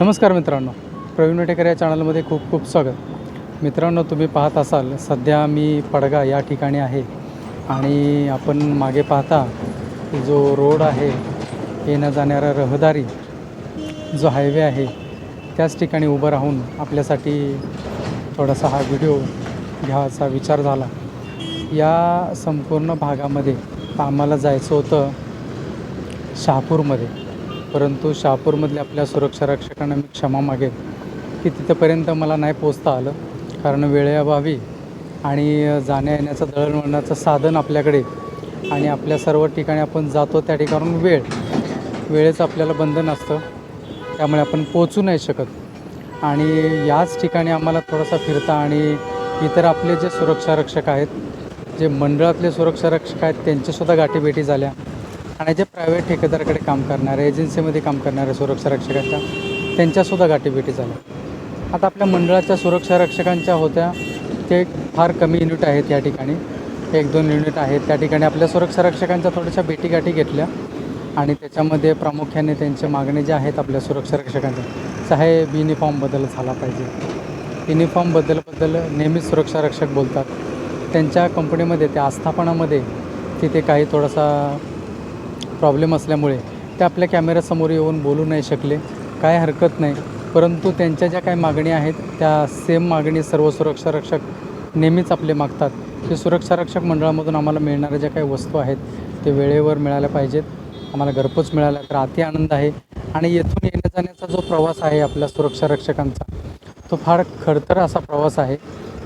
नमस्कार मित्रांनो. प्रवीण वेटेकर या चॅनलमध्ये खूप खूप स्वागत. मित्रांनो तुम्ही पाहत असाल सध्या मी पडगा या ठिकाणी आहे. आणि आपण मागे पाहता की जो रोड आहे येण्या जाणाऱ्या रहदारी जो हायवे आहे त्याच ठिकाणी उभं राहून आपल्यासाठी थोडासा हा व्हिडिओ घ्यावाचा विचार झाला. या संपूर्ण भागामध्ये आम्हाला जायचं होतं शहापूरमध्ये. परंतु शहापूरमधल्या आपल्या सुरक्षा रक्षकांना मी क्षमा मागेन की तिथंपर्यंत मला नाही पोचता आलं. कारण वेळेअभावी आणि जाण्या येण्याचं दळणवळणाचं साधन आपल्याकडे आणि आपल्या सर्व ठिकाणी आपण जातो त्या ठिकाणून वेळ. वेळेचं आपल्याला बंधन असतं. त्यामुळे आपण पोचू नाही शकत. आणि याच ठिकाणी आम्हाला थोडासा फिरता आणि इतर आपले जे सुरक्षा रक्षक आहेत जे मंडळातले सुरक्षा रक्षक आहेत त्यांच्यासुद्धा गाठीभेटी झाल्या. आणि जे प्रायव्हेट ठेकेदाराकडे काम करणारे एजन्सीमध्ये काम करणारे सुरक्षा रक्षकांच्या त्यांच्यासुद्धा गाठीभेटी झाल्या. आता आपल्या मंडळाच्या सुरक्षा रक्षकांच्या होत्या ते फार कमी युनिट आहेत या ठिकाणी. एक दोन युनिट आहेत त्या ठिकाणी. आपल्या सुरक्षा रक्षकांच्या थोड्याशा भेटीगाठी घेतल्या आणि त्याच्यामध्ये प्रामुख्याने त्यांच्या मागणी ज्या आहेत आपल्या सुरक्षा रक्षकांच्या साहेब युनिफॉर्म बदल झाला पाहिजे. युनिफॉर्म बदलबद्दल नेहमीच सुरक्षा रक्षक बोलतात. त्यांच्या कंपनीमध्ये त्या आस्थापनामध्ये तिथे काही थोडासा प्रॉब्लेम असल्यामुळे ते आपल्या कॅमेऱ्यासमोर येऊन बोलू नाही शकले. काय हरकत नाही. परंतु त्यांच्या ज्या काही मागण्या आहेत त्या सेम मागणी सर्व सुरक्षा रक्षक नेहमीच आपले मागतात. की सुरक्षा रक्षक मंडळामधून आम्हाला मिळणाऱ्या ज्या काही वस्तू आहेत ते वेळेवर मिळाल्या पाहिजेत. आम्हाला घरपोच मिळाला तर अति आनंद आहे. आणि येथून येण्या जाण्याचा जो प्रवास आहे आपल्या सुरक्षा रक्षकांचा तो फार खडतर असा प्रवास आहे.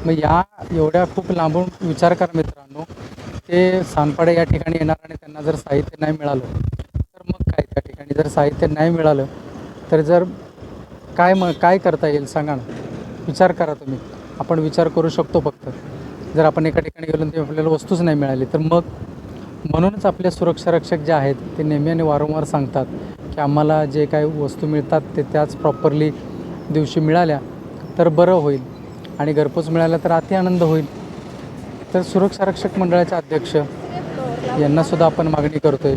मग या एवढ्या खूप लांबून विचार करा मित्रांनो. ते सानपाडे या ठिकाणी येणार आणि त्यांना जर साहित्य नाही मिळालं तर मग काय? त्या ठिकाणी जर साहित्य नाही मिळालं तर जर काय मग काय करता येईल सांगा ना. विचार करा तुम्ही. आपण विचार करू शकतो फक्त. जर आपण एका ठिकाणी गेलो ते आपल्याला वस्तूच नाही मिळाली तर मग? म्हणूनच आपले सुरक्षारक्षक जे आहेत ते नेहमी आणि वारंवार सांगतात की आम्हाला जे काही वस्तू मिळतात ते त्याच प्रॉपरली दिवशी मिळाल्या तर बरं होईल. आणि घरपोच मिळाल्या तर अति आनंद होईल. तर सुरक्षा रक्षक मंडळाचे अध्यक्ष यांनासुद्धा आपण मागणी करतो आहे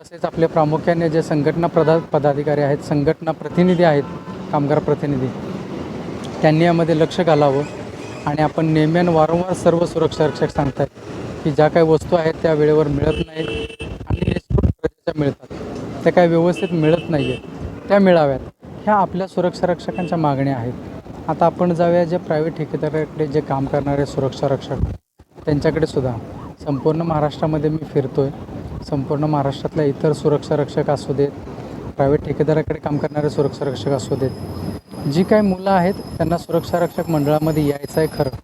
तसेच आपले प्रामुख्याने जे संघटना प्रधा पदाधिकारी आहेत संघटना प्रतिनिधी आहेत कामगार प्रतिनिधी त्यांनी यामध्ये लक्ष घालावं आणि आपण नेम्यान वारंवार सर्व सुरक्षा रक्षक सांगतात की ज्या काही वस्तू आहेत त्या वेळेवर मिळत नाहीत आणि निष्ठूर प्रजेच्या मिळतात. त्या काही व्यवस्थित मिळत नाही आहेत त्या मिळाव्यात. ह्या आपल्या सुरक्षा रक्षकांच्या मागण्या आहेत. आता आपण जाऊया जे प्रायव्हेट ठेकेदाराकडे जे काम करणारे सुरक्षा रक्षक. त्यांच्याकडे सुद्धा. संपूर्ण महाराष्ट्रामध्ये मी फिरतो आहे संपूर्ण महाराष्ट्रातल्या इतर सुरक्षा रक्षक असू देत प्रायव्हेट ठेकेदाराकडे काम करणारे सुरक्षा रक्षक असू देत जी काही मुलं आहेत त्यांना सुरक्षा रक्षक मंडळामध्ये यायचं आहे खरं.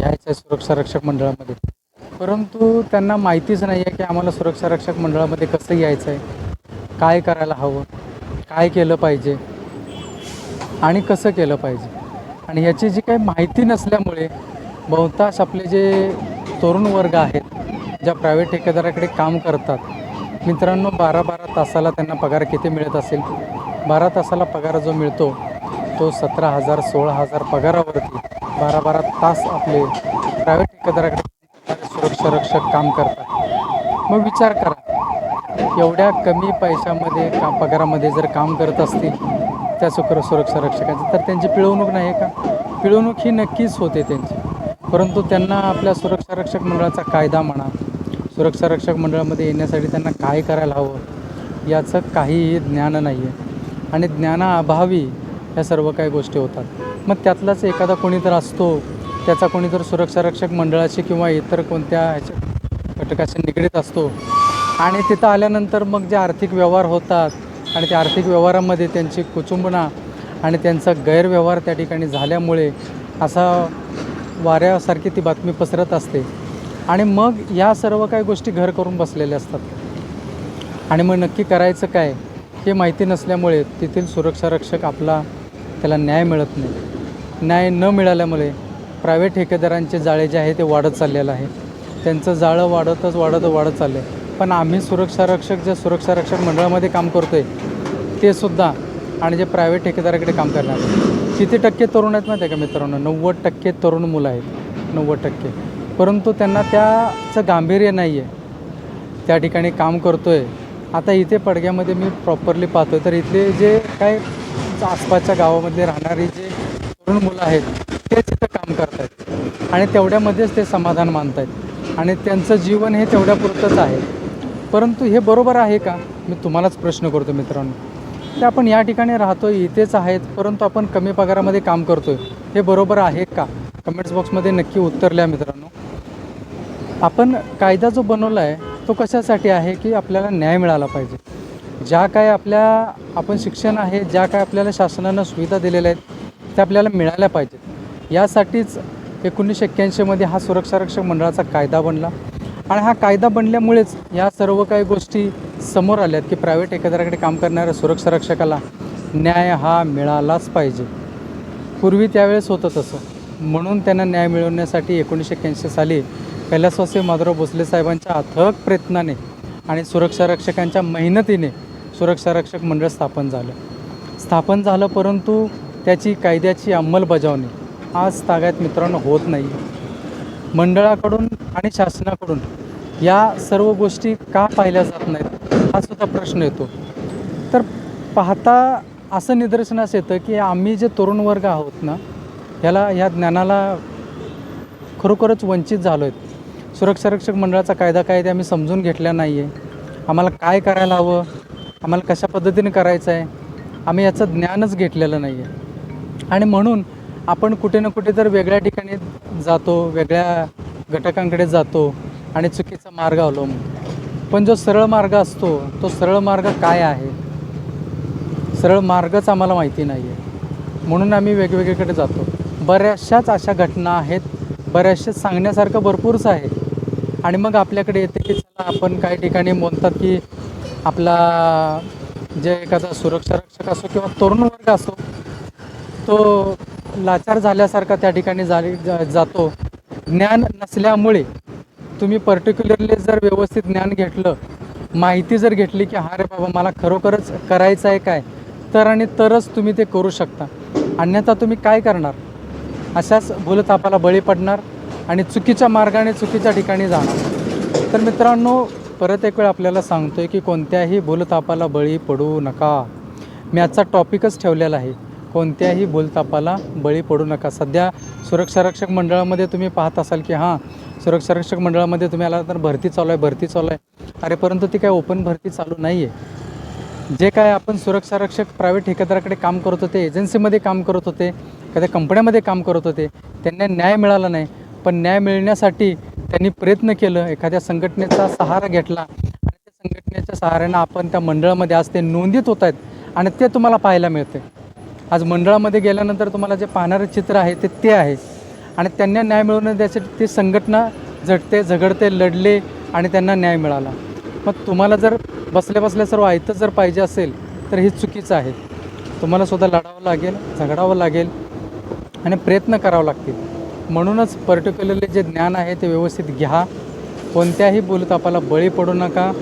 यायचं आहे सुरक्षा रक्षक मंडळामध्ये. परंतु त्यांना माहितीच नाही आहे की आम्हाला सुरक्षा रक्षक मंडळामध्ये कसं यायचं आहे काय करायला हवं काय केलं पाहिजे आणि कसं केलं पाहिजे. आणि ह्याची जी काही माहिती नसल्यामुळे बहुतांश आपले जे तरुण वर्ग आहेत ज्या प्रायव्हेट ठेकेदाराकडे काम करतात मित्रांनो बारा बारा तासाला त्यांना पगार किती मिळत असेल? बारा तासाला पगार जो मिळतो तो सतरा हजार सोळा हजार पगारावरती बारा बारा तास आपले प्रायव्हेट ठेकेदाराकडे सुरक्षा रक्षक काम करतात. मग विचार करा एवढ्या कमी पैशामध्ये का पगारामध्ये जर काम करत असतील त्या सुकर सुरक्षा रक्षकांची तर त्यांची पिळवणूक नाही का? पिळवणूक ही नक्कीच होते त्यांची. परंतु त्यांना आपल्या सुरक्षा रक्षक मंडळाचा कायदा म्हणा सुरक्षा रक्षक मंडळामध्ये येण्यासाठी त्यांना काय करायला हवं याचं काहीही ज्ञान नाही आहे आणि ज्ञानाअभावी ह्या सर्व काही गोष्टी होतात. मग त्यातलाच एखादा कोणी तर असतो त्याचा कोणी तर सुरक्षा रक्षक मंडळाशी किंवा इतर कोणत्या ह्याच्या घटकाशी निगडीत असतो आणि तिथं आल्यानंतर मग जे आर्थिक व्यवहार होतात आणि त्या आर्थिक व्यवहारामध्ये त्यांची कुचुंबना आणि त्यांचा गैरव्यवहार त्या ठिकाणी झाल्यामुळे असा वाऱ्यासारखी ती बातमी पसरत असते. आणि मग या सर्व काही गोष्टी घर करून बसलेल्या असतात. आणि मग नक्की करायचं काय हे माहिती नसल्यामुळे तेथील सुरक्षा रक्षक आपला त्याला न्याय मिळत नाही. न्याय न मिळाल्यामुळे प्रायव्हेट ठेकेदारांचे जाळे जे आहे ते वाढत चाललेलं आहे. त्यांचं जाळं वाढतच वाढत वाढत चाललं आहे पण आम्ही सुरक्षा रक्षक जे सुरक्षा रक्षक मंडळामध्ये काम करतो आहे ते सुद्धा आणि जे प्रायव्हेट ठेकेदाराकडे काम करणार किती टक्के तरुण आहेत माहिती आहे का मित्रांनो? नव्वद टक्के तरुण मुलं आहेत. नव्वद टक्के. परंतु त्यांना त्याचं गांभीर्य नाही आहे त्या ठिकाणी काम करतो आहे आता इथे पडग्यामध्ये मी प्रॉपरली पाहतो तर इथले जे काय आसपासच्या गावामध्ये राहणारी जे तरुण मुलं आहेत तेच इथं काम करत आहेत आणि तेवढ्यामध्येच ते समाधान मानत आहेत आणि त्यांचं जीवन हे तेवढ्यापुरतंच आहे. परंतु हे बरोबर आहे का? मी तुम्हालाच प्रश्न करतो मित्रांनो. की आपण या ठिकाणी राहतो इथेच आहेत परंतु आपण कमी पगारामध्ये काम करतोय. हे बरोबर आहे का? कमेंट्स बॉक्समध्ये नक्की उत्तर लिहा मित्रांनो. आपण कायदा जो बनवला आहे तो कशासाठी आहे की आपल्याला न्याय मिळाला पाहिजे? ज्या काय आपल्या आपण शिक्षण आहे ज्या काय आपल्याला शासनानं सुविधा दिलेल्या आहेत त्या आपल्याला मिळाल्या पाहिजेत. यासाठीच एकोणीसशे एक्क्याऐंशीमध्ये हा सुरक्षा रक्षक मंडळाचा कायदा बनला. आणि हा कायदा बनल्यामुळेच या सर्व काही गोष्टी समोर आल्यात की प्रायव्हेट एखाद्याकडे काम करणाऱ्या सुरक्षा रक्षकाला न्याय हा मिळालाच पाहिजे. पूर्वी त्यावेळेस होतं तसं. म्हणून त्यांना न्याय मिळवण्यासाठी एकोणीसशे एक्क्याऐंशी साली कैलासवासी माधुराव भोसले साहेबांच्या अथक प्रयत्नाने आणि सुरक्षा रक्षकांच्या मेहनतीने सुरक्षा रक्षक मंडळ स्थापन झालं. स्थापन झालं परंतु त्याची कायद्याची अंमलबजावणी आज तागायत मित्रांनो होत नाही. मंडळाकडून आणि शासनाकडून या सर्व गोष्टी का पाहिल्या जात नाहीत? हा सुद्धा प्रश्न येतो. तर पाहता असं निदर्शनास येतं की आम्ही जे तरुण वर्ग आहोत ना याला या ज्ञानाला खरोखरच वंचित झालो आहेत सुरक्षा रक्षक मंडळाचा कायदा काय ते आम्ही समजून घेतला नाही आहे आम्हाला काय करायला हवं? आम्हाला कशा पद्धतीने करायचं आहे? आम्ही याचं ज्ञानच घेतलेलं नाही आहे आणि म्हणून आपण कुठे ना कुठे तर वेगळ्या ठिकाणी जातो वेगळ्या घटकांकडे जातो. आणि चुकीचा मार्ग अवलंबतो पण जो सरळ मार्ग असतो तो सरळ मार्ग काय आहे? सरळ मार्गच आम्हाला माहिती नाही आहे म्हणून आम्ही वेगवेगळीकडे जातो. बऱ्याचशाच अशा घटना आहेत. बऱ्याचशा सांगण्यासारखं भरपूरच आहे. आणि मग आपल्याकडे येते की चला आपण काही ठिकाणी म्हणतात की आपला जे एखादा सुरक्षा रक्षक असो किंवा तरुण वर्ग असो तो लाचार झाल्यासारखा त्या ठिकाणी झाली जा- जातो. ज्ञान नसल्यामुळे तुम्ही पर्टिक्युलरली जर व्यवस्थित ज्ञान घेतलं माहिती जर घेतली की हा रे बाबा मला खरोखरच करायचं आहे काय? तर आणि तरच तुम्ही ते करू शकता. अन्यथा तुम्ही काय करणार? अशाच भूलतापाला बळी पडणार आणि चुकीच्या मार्गाने चुकीच्या ठिकाणी जाणार. तर मित्रांनो परत एक वेळ आपल्याला सांगतोय की कोणत्याही भूलतापाला बळी पडू नका. मी आजचा टॉपिकच ठेवलेला आहे. कोणत्याही भूलतापाला बळी पडू नका. सध्या सुरक्षा रक्षक मंडळामध्ये तुम्ही पाहत असाल की हां सुरक्षारक्षक मंडळामध्ये तुम्ही आला तर भरती चालू आहे भरती चालू आहे. अरे परंतु ती काय ओपन भरती चालू नाही आहे जे काय आपण सुरक्षा रक्षक प्रायव्हेट ठेकेदाराकडे काम करत होते एजन्सीमध्ये काम करत होते एखाद्या कंपन्यामध्ये काम करत होते त्यांना न्याय मिळाला नाही. पण न्याय मिळण्यासाठी त्यांनी प्रयत्न केलं एखाद्या संघटनेचा सहारा घेतला. आणि त्या संघटनेच्या सहाऱ्यानं आपण त्या मंडळामध्ये आज ते नोंदीत होत आहेत आणि ते तुम्हाला पाहायला मिळते आज मंडळामध्ये गेल्यानंतर तुम्हाला जे पाहणारं चित्र आहे ते ते आहे. आणि त्यांना न्याय मिळवून द्यायसाठी ती संघटना झटते झगडते लढले आणि त्यांना न्याय मिळाला. मग तुम्हाला जर बसल्या बसल्या सर्व आयतं जर पाहिजे असेल तर हे चुकीचं आहे. तुम्हाला सुद्धा लढावं लागेल झगडावं लागेल आणि प्रयत्न करावं लागतील. म्हणूनच पर्टिक्युलरली जे ज्ञान आहे ते व्यवस्थित घ्या. कोणत्याही बोलतापाला बळी पडू नका.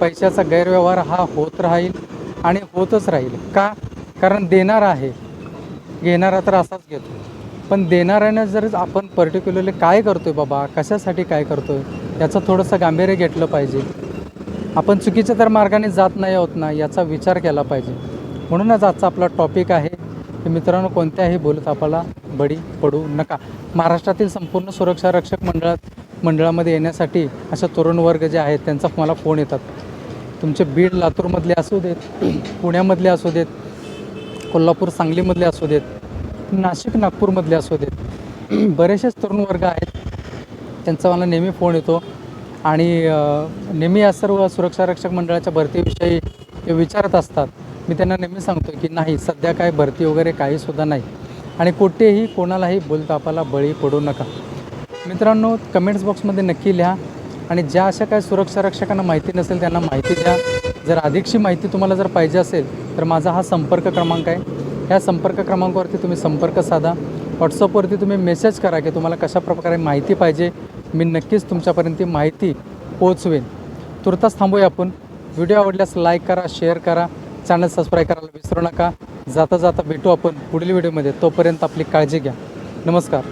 पैशाचा गैरव्यवहार हा होत राहील आणि होतच राहील. का? कारण देणार आहे. घेणारा तर असाच घेतो. पण देणाऱ्यानं जर आपण पर्टिक्युलरली काय करतोय बाबा? कशासाठी काय करतोय? याचं थोडंसं गांभीर्य घेतलं पाहिजे. आपण चुकीच्या तर मार्गाने जात नाही आहोत ना याचा विचार केला पाहिजे. म्हणूनच आजचा आपला टॉपिक आहे की मित्रांनो कोणत्याही बोलतापाला बळी पडू नका. महाराष्ट्रातील संपूर्ण सुरक्षा रक्षक मंडळात मंडळामध्ये येण्यासाठी अशा तरुण वर्ग जे आहेत त्यांचा मला फोन येतात. तुमचे बीड लातूरमधले असू देत पुण्यामधले असू देत कोल्हापूर सांगलीमधले असू देत नाशिक नागपूरमधले असू देत बरेचसेच तरुण वर्ग आहेत. त्यांचा मला नेहमी फोन येतो. आणि नेहमी या सर्व सुरक्षा रक्षक मंडळाच्या भरतीविषयी विचारत असतात. मी त्यांना नेहमी सांगतो की नाही सध्या काय भरती वगैरे काहीसुद्धा नाही. आणि कुठेही कोणालाही बोलतापाला बळी पडू नका. मित्रांनो कमेंट्स बॉक्समध्ये नक्की लिहा. आणि ज्या अशा काय सुरक्षा रक्षकांना माहिती नसेल त्यांना माहिती द्या. जर अधिकची माहिती तुम्हाला जर पाहिजे असेल तर माझा हा संपर्क क्रमांक आहे. ह्या संपर्क क्रमांकावरती तुम्ही संपर्क साधा. व्हॉट्सअपवरती तुम्ही मेसेज करा की तुम्हाला कशा प्रकारे माहिती पाहिजे. मी नक्कीच तुमच्यापर्यंत ती माहिती पोचवेन तुर्तास थांबूया आपण. व्हिडिओ आवडल्यास लाईक करा शेअर करा. चॅनल सबस्क्राईब करायला विसरू नका. जाता जाता भेटू आपण पुढील व्हिडिओमध्ये तोपर्यंत आपली काळजी घ्या. नमस्कार.